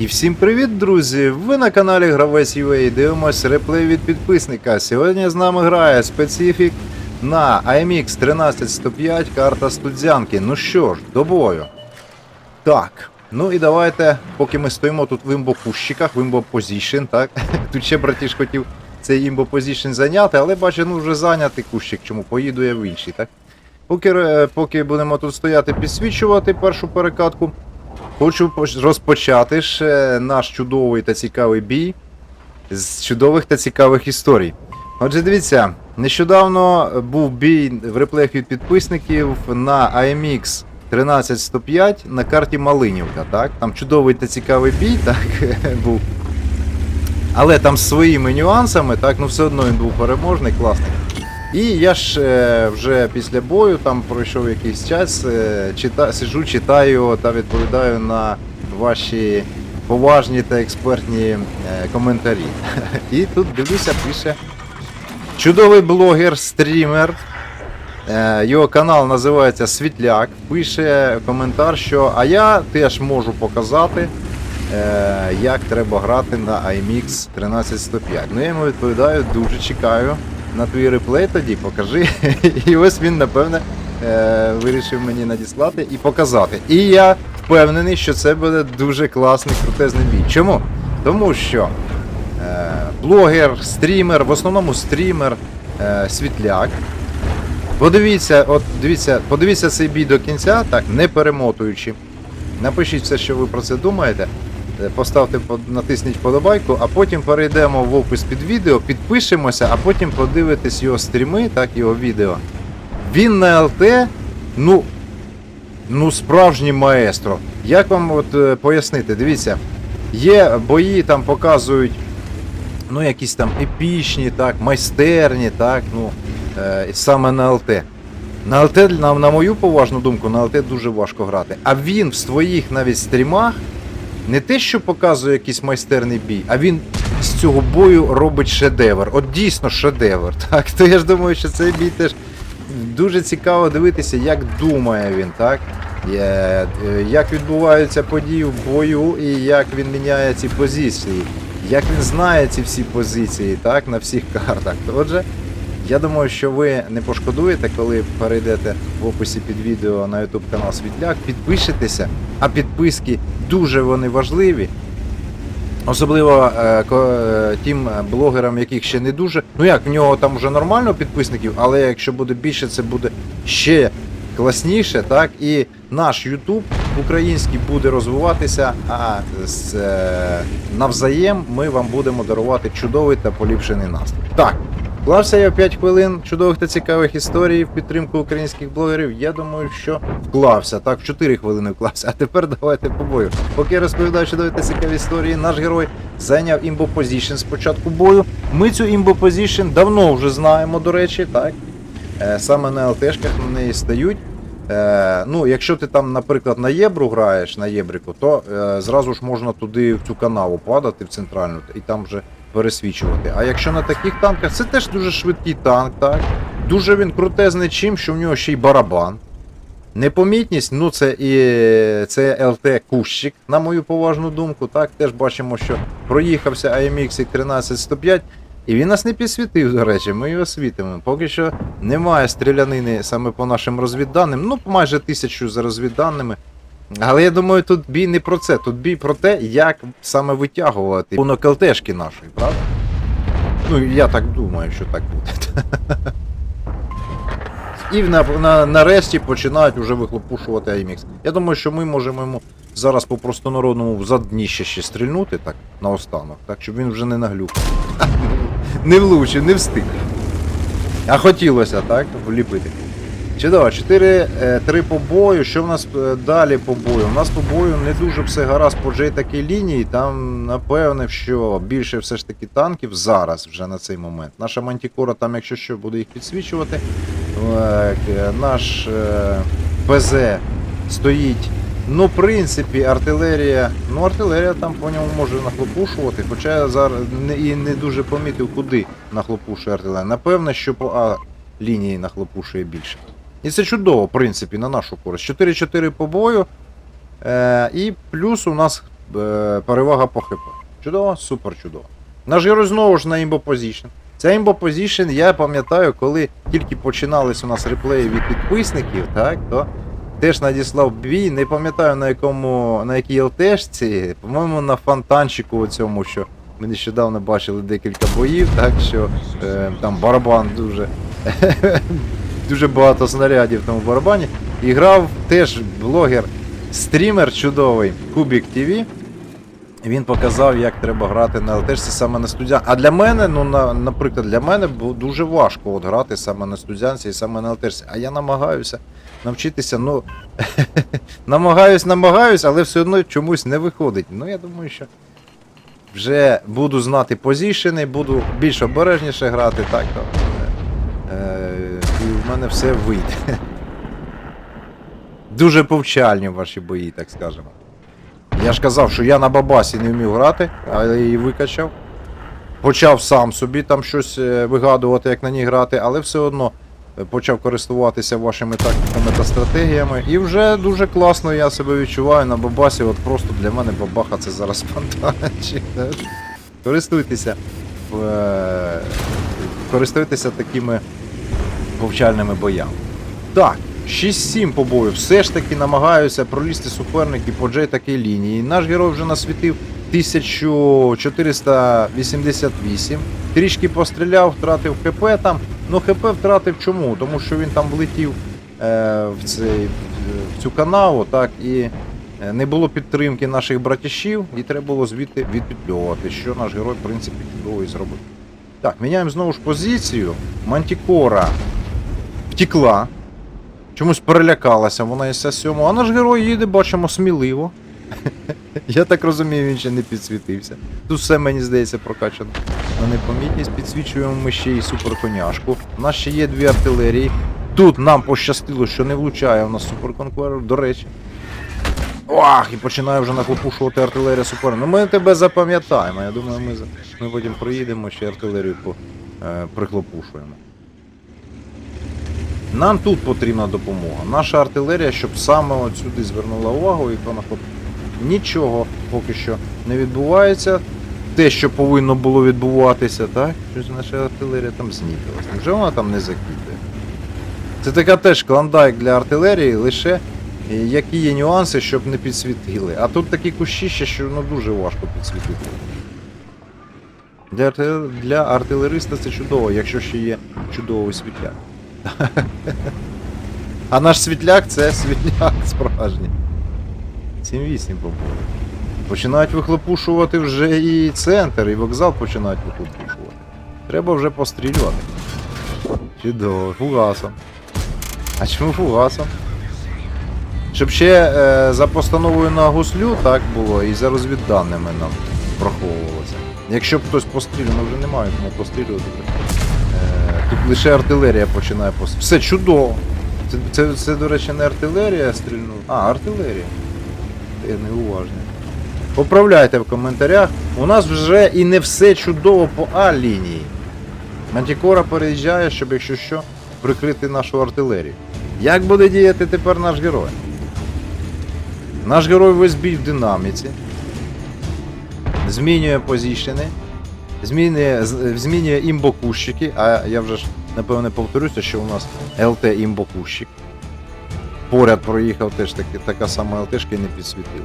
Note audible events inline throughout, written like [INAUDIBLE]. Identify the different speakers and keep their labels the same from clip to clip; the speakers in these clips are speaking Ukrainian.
Speaker 1: І всім привіт, друзі! Ви на каналі Гравець UA дивимось реплей від підписника. Сьогодні з нами грає специфік на IMX 13105 карта студзянки. Ну що ж, до бою. Так, ну і давайте, поки ми стоїмо тут в імбо-кущиках, в імбо-позішн, так? [LAUGHS] Тут ще братіш хотів цей імбо-позішн зайняти, але бачу, ну вже зайнятий кущик, чому поїду я в інший, так? Поки, е, поки будемо тут стояти, підсвічувати першу перекатку. Хочу розпочати ж наш чудовий та цікавий бій з чудових та цікавих історій. Отже, дивіться, нещодавно був бій в реплеях від підписників на AMX 13105 на карті Малинівка. Так? Там чудовий та цікавий бій, [LAUGHS] так був. Але там з своїми нюансами, так, ну все одно він був переможний, класний. І я ж е, вже після бою, там пройшов якийсь час, е, чита, сижу, читаю та відповідаю на ваші поважні та експертні е, коментарі. [LAUGHS] І тут дивлюся, пише чудовий блогер, стрімер. Його канал називається Світляк. Пише коментар, що а я теж можу показати, як треба грати на IMX 13105. Ну я йому відповідаю, дуже чекаю на твій реплей тоді, покажи. І ось він, напевне, е, вирішив мені надіслати і показати. І я впевнений, що це буде дуже класний, крутезний бій. Чому? Тому що е, блогер, стрімер, в основному стрімер, е, світляк. Подивіться, от дивіться, подивіться цей бій до кінця, так, не перемотуючи. Напишіть все, що ви про це думаєте. Поставте, натисніть подобайку, а потім перейдемо в опис під відео, підпишемося, а потім подивитесь його стріми, так, його відео. Він на ЛТ, ну, ну справжній маестро. Як вам от е, пояснити? Дивіться, є бої, там показують ну, якісь там епічні, так, майстерні, так, ну, е, саме на ЛТ. На ЛТ, на, на мою поважну думку, на ЛТ дуже важко грати. А він в своїх навіть стрімах не те, що показує якийсь майстерний бій, а він з цього бою робить шедевр. От дійсно шедевр. [LAUGHS] Так, то я ж думаю, що цей бій теж дуже цікаво дивитися, як думає він, так? Е, Як відбуваються події в бою і як він міняє ці позиції, як він знає ці всі позиції, так, на всіх картах. Отже, я думаю, що ви не пошкодуєте, коли перейдете в описі під відео на YouTube канал Світляк, підпишетеся, а підписки дуже вони важливі. Особливо е, е, тим блогерам, яких ще не дуже. Ну як, в нього там вже нормально підписників, але якщо буде більше, це буде ще класніше, так? І наш YouTube український буде розвиватися, а з, е, навзаєм ми вам будемо дарувати чудовий та поліпшений настрій. Так, вклався я в 5 хвилин чудових та цікавих історій в підтримку українських блогерів. Я думаю, що вклався. Так, в 4 хвилини вклався. А тепер давайте по бою. Поки я розповідаю чудові та цікаві історії, наш герой зайняв імбо позішн з початку бою. Ми цю імбо позішн давно вже знаємо, до речі, так. Е, Саме на ЛТшках на неї стають. Е, ну, якщо ти там, наприклад, на єбру граєш на єбрику, то е, зразу ж можна туди в цю канаву падати в центральну і там вже пересвічувати. А якщо на таких танках, це теж дуже швидкий танк, так? Дуже він крутезний чим, що в нього ще й барабан. Непомітність, ну це і це ЛТ Кущик, на мою поважну думку. Так, теж бачимо, що проїхався AMX 13105, і він нас не підсвітив, до речі, ми його світимо. Поки що немає стрілянини саме по нашим розвідданим, ну майже тисячу за розвідданими. Але я думаю, тут бій не про це. Тут бій про те, як саме витягувати понок ЛТшки нашої, правда? Ну, я так думаю, що так буде. І на, на, нарешті починають уже вихлопушувати IMX. Я думаю, що ми можемо йому зараз по простонародному в задніще ще стрільнути, так, наостанок, так, щоб він вже не наглюк. [LAUGHS] Не влучив, не встиг. А хотілося, так, вліпити. Чудово, 4-3 по бою. Що в нас е, далі по бою? У нас по бою не дуже все гаразд по такій лінії. Там, напевне, що більше все ж таки танків зараз, вже на цей момент. Наша мантікора там, якщо що, буде їх підсвічувати. Е, Наш е, ПЗ стоїть. Ну, в принципі, артилерія. Ну, артилерія там по ньому може нахлопушувати, хоча я зараз не, і не дуже помітив, куди нахлопушує артилерія. Напевно, що по А лінії нахлопушує більше. І це чудово, в принципі, на нашу користь. 4-4 по бою. Е, і плюс у нас е, перевага по ХП. Чудово, супер чудово. Наш герой знову ж на імбо позішн. Ця імбо я пам'ятаю, коли тільки починались у нас реплеї від підписників, так, то теж надіслав бій, не пам'ятаю на якому, на якій ЛТшці, по-моєму, на фонтанчику цьому, що ми нещодавно бачили декілька боїв, так що е, там барабан дуже. [LAUGHS] дуже багато снарядів в тому барабані. І грав теж блогер, стрімер чудовий Кубік ТВ. Він показав, як треба грати на ЛТшці саме на студіанці. А для мене, ну на, наприклад, для мене було дуже важко от грати саме на студіанці і саме на ЛТшці. А я намагаюся навчитися, ну [LAUGHS] намагаюсь, намагаюсь, але все одно чомусь не виходить. Ну я думаю, що вже буду знати позішени, буду більш обережніше грати, так то. Е, в мене все вийде. Дуже повчальні ваші бої, так скажемо. Я ж казав, що я на бабасі не вмів грати, але її викачав. Почав сам собі там щось е, вигадувати, як на ній грати, але все одно е, почав користуватися вашими тактиками та стратегіями. І вже дуже класно я себе відчуваю на бабасі. От просто для мене бабаха це зараз фонтанчик. Користуйтеся. е, Користуйтеся такими повчальними боями. Так, 6-7 по бою. Все ж таки намагаюся пролізти суперники по Джей такій лінії. Наш герой вже насвітив 1488. Трішки постріляв, втратив ХП там. Ну ХП втратив чому? Тому що він там влетів е, в, цей, в цю канаву, так, і е, не було підтримки наших братішів, і треба було звідти відпетлювати, що наш герой, в принципі, чудово і зробив. Так, міняємо знову ж позицію. Мантікора втекла. Чомусь перелякалася вона із сьому. А наш герой їде, бачимо, сміливо. [LAUGHS] Я так розумію, він ще не підсвітився. Тут все, мені здається, прокачано. На непомітність підсвічуємо ми ще й суперконяшку. У нас ще є дві артилерії. Тут нам пощастило, що не влучає у нас суперконкурер, до речі. Ох, і починає вже нахлопушувати артилерія супер. Ну ми тебе запам'ятаємо. Я думаю, ми, ми потім проїдемо ще артилерію по, е, прихлопушуємо. Нам тут потрібна допомога. Наша артилерія, щоб саме от сюди звернула увагу і понахоп... Нічого поки що не відбувається. Те, що повинно було відбуватися, так? Щось наша артилерія там знітилась. Вже вона там не закидає. Це така теж клондайк для артилерії, лише е, які є нюанси, щоб не підсвітили. А тут такі кущища, що ну, дуже важко підсвітити. Для, для артилериста це чудово, якщо ще є чудовий світляк. А наш світляк це світляк справжній. 7-8 побули. Починають вихлопушувати вже і центр, і вокзал починають вихлопушувати. Треба вже пострілювати. Чудово, фугасом. А чому фугасом? Щоб ще е, за постановою на гуслю так було і за розвідданими нам враховувалося. Якщо б хтось пострілював, ну вже немає кому пострілювати. Тут лише артилерія починає пострілювати. Все чудово. Це, це, це, до речі, не артилерія стрільнула. А, артилерія. Я неуважний. Поправляйте в коментарях. У нас вже і не все чудово по А лінії. Мантікора переїжджає, щоб якщо що, прикрити нашу артилерію. Як буде діяти тепер наш герой? Наш герой весь бій в динаміці. Змінює позішени. Змінює, змінює імбокущики, а я вже ж напевне повторюся, що у нас ЛТ імбокущик. Поряд проїхав теж таки, така сама ЛТшка і не підсвітила.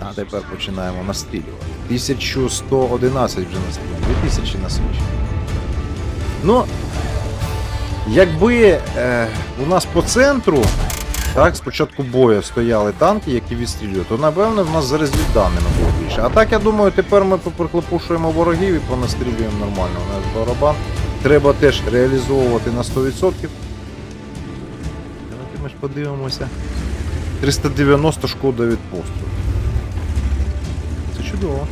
Speaker 1: А тепер починаємо настрілювати. 1111 вже настріляно, 2000 насвічено. Ну, якби е, у нас по центру, так, спочатку бою стояли танки, які відстрілюють, то напевно в нас зараз за розвідданими було більше. А так я думаю, тепер ми поприхлопушуємо ворогів і понастрілюємо нормально. У нас барабан. Треба теж реалізовувати на 100%. Давайте ми ж подивимося. 390 шкода від пострілу. Це чудово.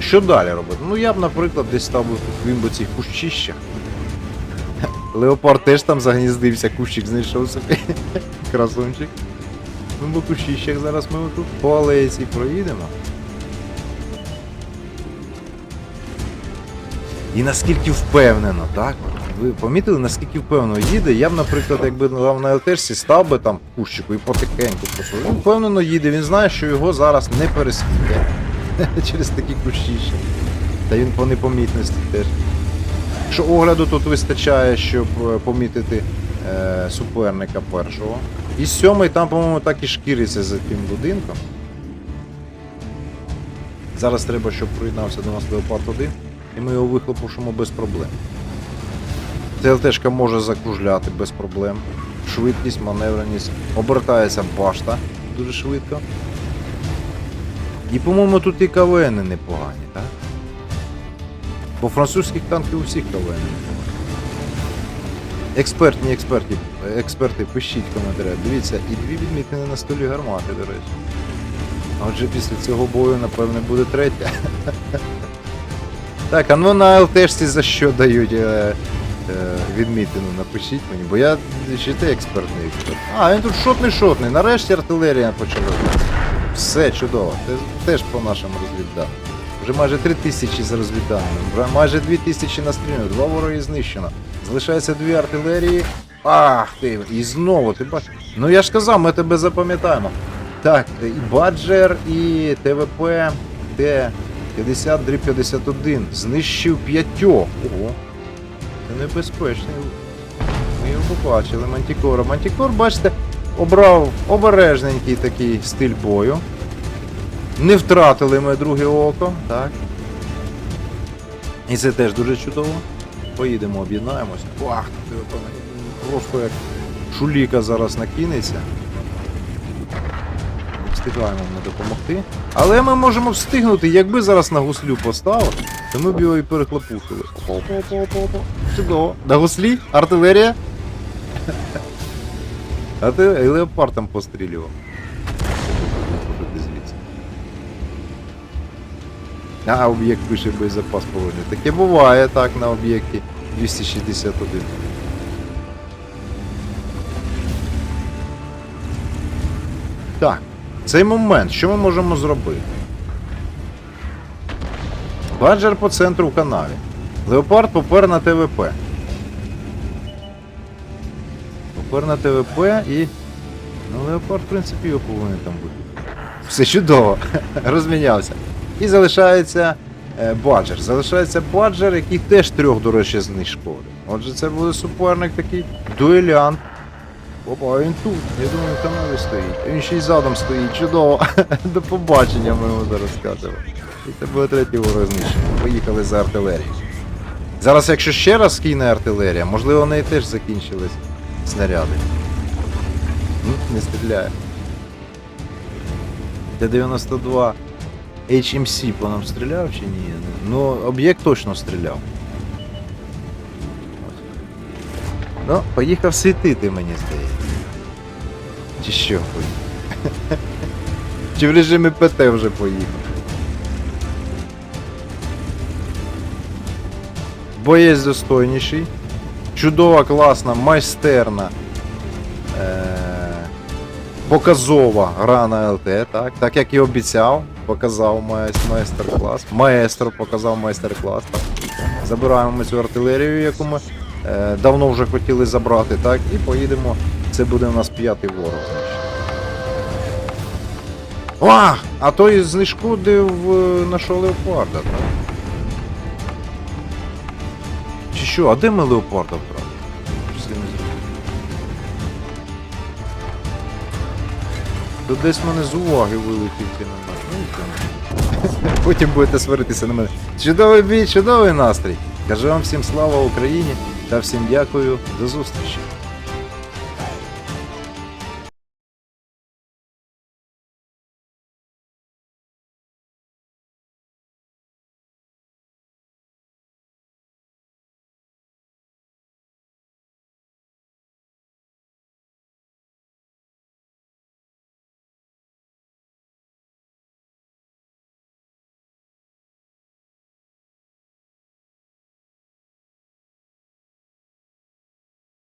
Speaker 1: Що далі робити? Ну я б, наприклад, десь став би в імбо цих кущищах. Леопард теж там загніздився, кущик знайшов собі. Красунчик. В імбо кущищах зараз ми тут по алеї проїдемо. І наскільки впевнено, так? Ви помітили, наскільки впевнено їде? Я б, наприклад, якби на ЛТшці став би там кущику і потихеньку просто. Він впевнено їде, він знає, що його зараз не переслідує. [LAUGHS] Через такі кущі ще. Та він по непомітності теж. Що огляду тут вистачає, щоб е, помітити е, суперника першого. І сьомий там, по-моєму, так і шкіриться за тим будинком. Зараз треба, щоб приєднався до нас Леопард 1, і ми його вихлопушимо без проблем. ТЛТшка може закружляти без проблем. Швидкість, маневреність. Обертається башта дуже швидко. І, по-моєму, тут і КВН непогані, так? Бо французьких танків у всіх КВН. Експертні експерти, експерти, пишіть в. Дивіться, і дві відмітини на столі гармати, до речі. А Отже, після цього бою, напевне, буде третя. Так, а ну на ЛТшці за що дають е, е, відмітину, напишіть мені, бо я ще ти експертний експерт. А, він тут шотний шотний. Нарешті артилерія почала. Все чудово. Теж по нашому розвідданим. Вже майже 3 тисячі з розвідданими, майже 2 тисячі настріляно, два вороги знищено. Залишається дві артилерії. Ах ти, і знову, ти бачиш. Ну я ж казав, ми тебе запам'ятаємо. Так, і Баджер, і ТВП Т-50 51 знищив п'ятьох. Ого. Це небезпечний. Ми його побачили. Мантікора. Мантікор, бачите, обрав обережненький такий стиль бою. Не втратили ми друге око, так. І це теж дуже чудово. Поїдемо, об'єднаємось. Ах, ти просто як шуліка зараз накинеться. Не встигаємо ми допомогти. Але ми можемо встигнути, якби зараз на гуслю поставив, то ми б його і перехлопушили. Чудово. На гуслі? Артилерія? [LAUGHS] А ти і леопард пострілював. А, об'єкт пише боєзапас положений. Таке буває так на об'єкті 261. Так, цей момент, що ми можемо зробити? Баджер по центру в канаві. Леопард попер на ТВП. Попер на ТВП і. Ну, Леопард, в принципі, його повинен там бути. Все чудово. [LAUGHS] Розмінявся. І залишається е, Баджер. Залишається Баджер, який теж трьох, до речі, знешкодив. Отже, це буде суперник такий дуелянт. Опа, він тут. Я думаю, в канаві стоїть. Він ще й задом стоїть. Чудово. [LAUGHS] До побачення ми йому зараз скажемо. І це буде третій ворог знищений. Поїхали за артилерією. Зараз, якщо ще раз кине артилерія, можливо, в неї теж закінчились снаряди. Не стріляє. Т-92 HMC по нам стріляв чи ні? Ну, об'єкт точно стріляв. Ну, поїхав світити, мені здається. Чи що поїхав? [LAUGHS] Чи в режимі ПТ вже поїхав? Боєць достойніший. Чудова, класна, майстерна. Е- показова гра на ЛТ, так? Так як і обіцяв, показав майстер-клас. Маестро показав майстер-клас. Забираємо ми цю артилерію, яку ми е, давно вже хотіли забрати, так? І поїдемо. Це буде у нас п'ятий ворог. А! А той знешкодив нашого леопарда, так? Чи що? А де ми леопарда втратили? То десь мене з уваги вилетів ти на мене. Потім будете сваритися на мене. Чудовий бій, чудовий настрій. Кажу вам всім слава Україні та всім дякую. До зустрічі.